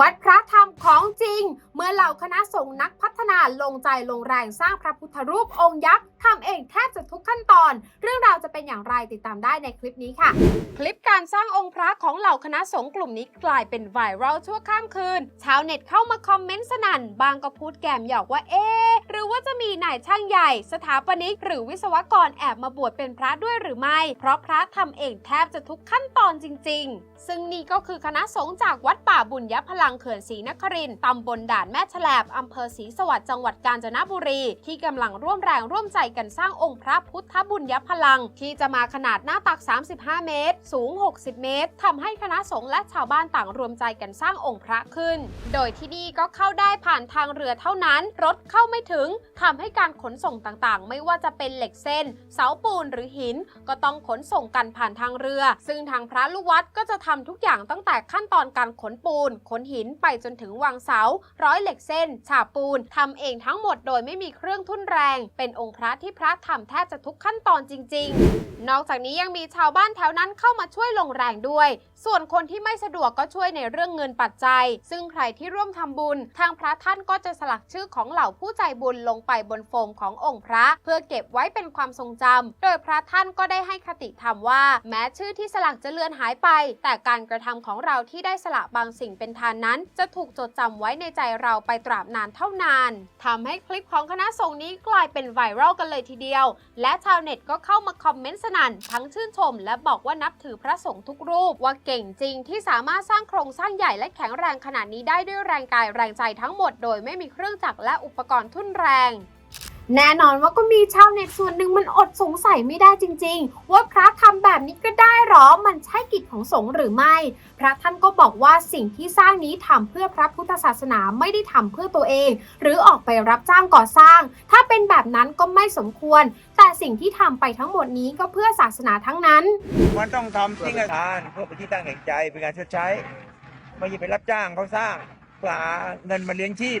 วัดพระธรรมของจริงเมื่อเหล่าคณะสงฆ์นักพัฒนาลงใจลงแรงสร้างพระพุทธรูปองค์ยักษ์ทำเองแทบจะทุกขั้นตอน เรื่องราวจะเป็นอย่างไรติดตามได้ในคลิปนี้ค่ะ คลิปการสร้างองค์พระของเหล่าคณะสงฆ์กลุ่มนี้กลายเป็นไวรัลชั่วข้ามคืน ชาวเน็ตเข้ามาคอมเมนต์สนั่น บางก็พูดแกมหยอกว่าเอ๊หรือว่าจะมีนายช่างใหญ่ สถาปนิกหรือวิศวกรแอบมาบวชเป็นพระด้วยหรือไม่ เพราะพระทำเองแทบจะทุกขั้นตอนจริง ๆ ซึ่งนี่ก็คือคณะสงฆ์จากวัดป่าบุญยพลังเขื่อนศรีนครินต์ตำบลด่านแม่ฉลบอำเภอศรีสวัสดิ์จังหวัดกาญจนบุรี ที่กำลังร่วมแรงร่วมใจกันสร้างองค์พระพุทธบุญยพลัง ที่จะมาขนาดหน้าตัก 35 เมตร สูง 60 เมตรทำให้คณะสงฆ์และชาวบ้านต่างรวมใจกันสร้างองค์พระขึ้น โดยที่นี่ก็เข้าได้ผ่านทางเรือเท่านั้น รถเข้าไม่ถึงทำให้การขนส่งต่างๆ ไม่ว่าจะเป็นเหล็กเส้น เสาปูนหรือหิน ก็ต้องขนส่งกันผ่านทางเรือ ซึ่งทางพระลูกวัดก็จะทำทุกอย่างตั้งแต่ขั้นตอนการขนปูน ขนหินไปจนถึงวางเสา รอ้อยเหล็กเส้น ฉาบปูนทำเองทั้งหมดโดยไม่มีเครื่องทุ่นแรง เป็นองค์พระที่พระทำแทบจะทุกขั้นตอนจริง ๆ นอกจากนี้ยังมีชาวบ้านแถวนั้นเข้ามาช่วยลงแรงด้วย ส่วนคนที่ไม่สะดวกก็ช่วยในเรื่องเงินปัจจัย ซึ่งใครที่ร่วมทำบุญ ทางพระท่านก็จะสลักชื่อของเหล่าผู้ใจบุญลงไปบนโฟมขององค์พระ เพื่อเก็บไว้เป็นความทรงจำโดยพระท่านก็ได้ให้คติธรรมว่า แม้ชื่อที่สลักจะเลือนหายไป แต่การกระทำของเราที่ได้สละบางสิ่งเป็นทานนั้น จะถูกจดจำไว้ในใจเราไปตราบนานเท่านานทำให้คลิปของคณะสงฆ์นี้กลายเป็นไวรัลกันเลยทีเดียว และชาวเน็ตก็เข้ามาคอมเมนต์สนั่นทั้งชื่นชม และบอกว่านับถือพระสงฆ์ทุกรูปว่าเก่งจริงที่สามารถสร้างโครงสร้างใหญ่และแข็งแรงขนาดนี้ได้ด้วยแรงกายแรงใจทั้งหมดโดยไม่มีเครื่องจักรและอุปกรณ์ทุ่นแรง แน่นอนว่าก็มีชาวเน็ตส่วนหนึ่งมันอดสงสัยไม่ได้จริง ๆ ว่าพระทำแบบนี้ก็ได้หรอ มันใช่กิจของสงฆ์หรือไม่ พระท่านก็บอกว่าสิ่งที่สร้างนี้ทำเพื่อพระพุทธศาสนาไม่ได้ทำเพื่อตัวเอง หรือออกไปรับจ้างก่อสร้าง ถ้าเป็นแบบนั้นก็ไม่สมควร แต่สิ่งที่ทำไปทั้งหมดนี้ก็เพื่อศาสนาทั้งนั้น มันต้องทำสิ่งทานเพื่อเป็นที่ตั้งแห่งใจเป็นการชดใช้ ไม่ใช่ไปรับจ้างเขาสร้างเพื่อหาเงินมาเลี้ยงชีพ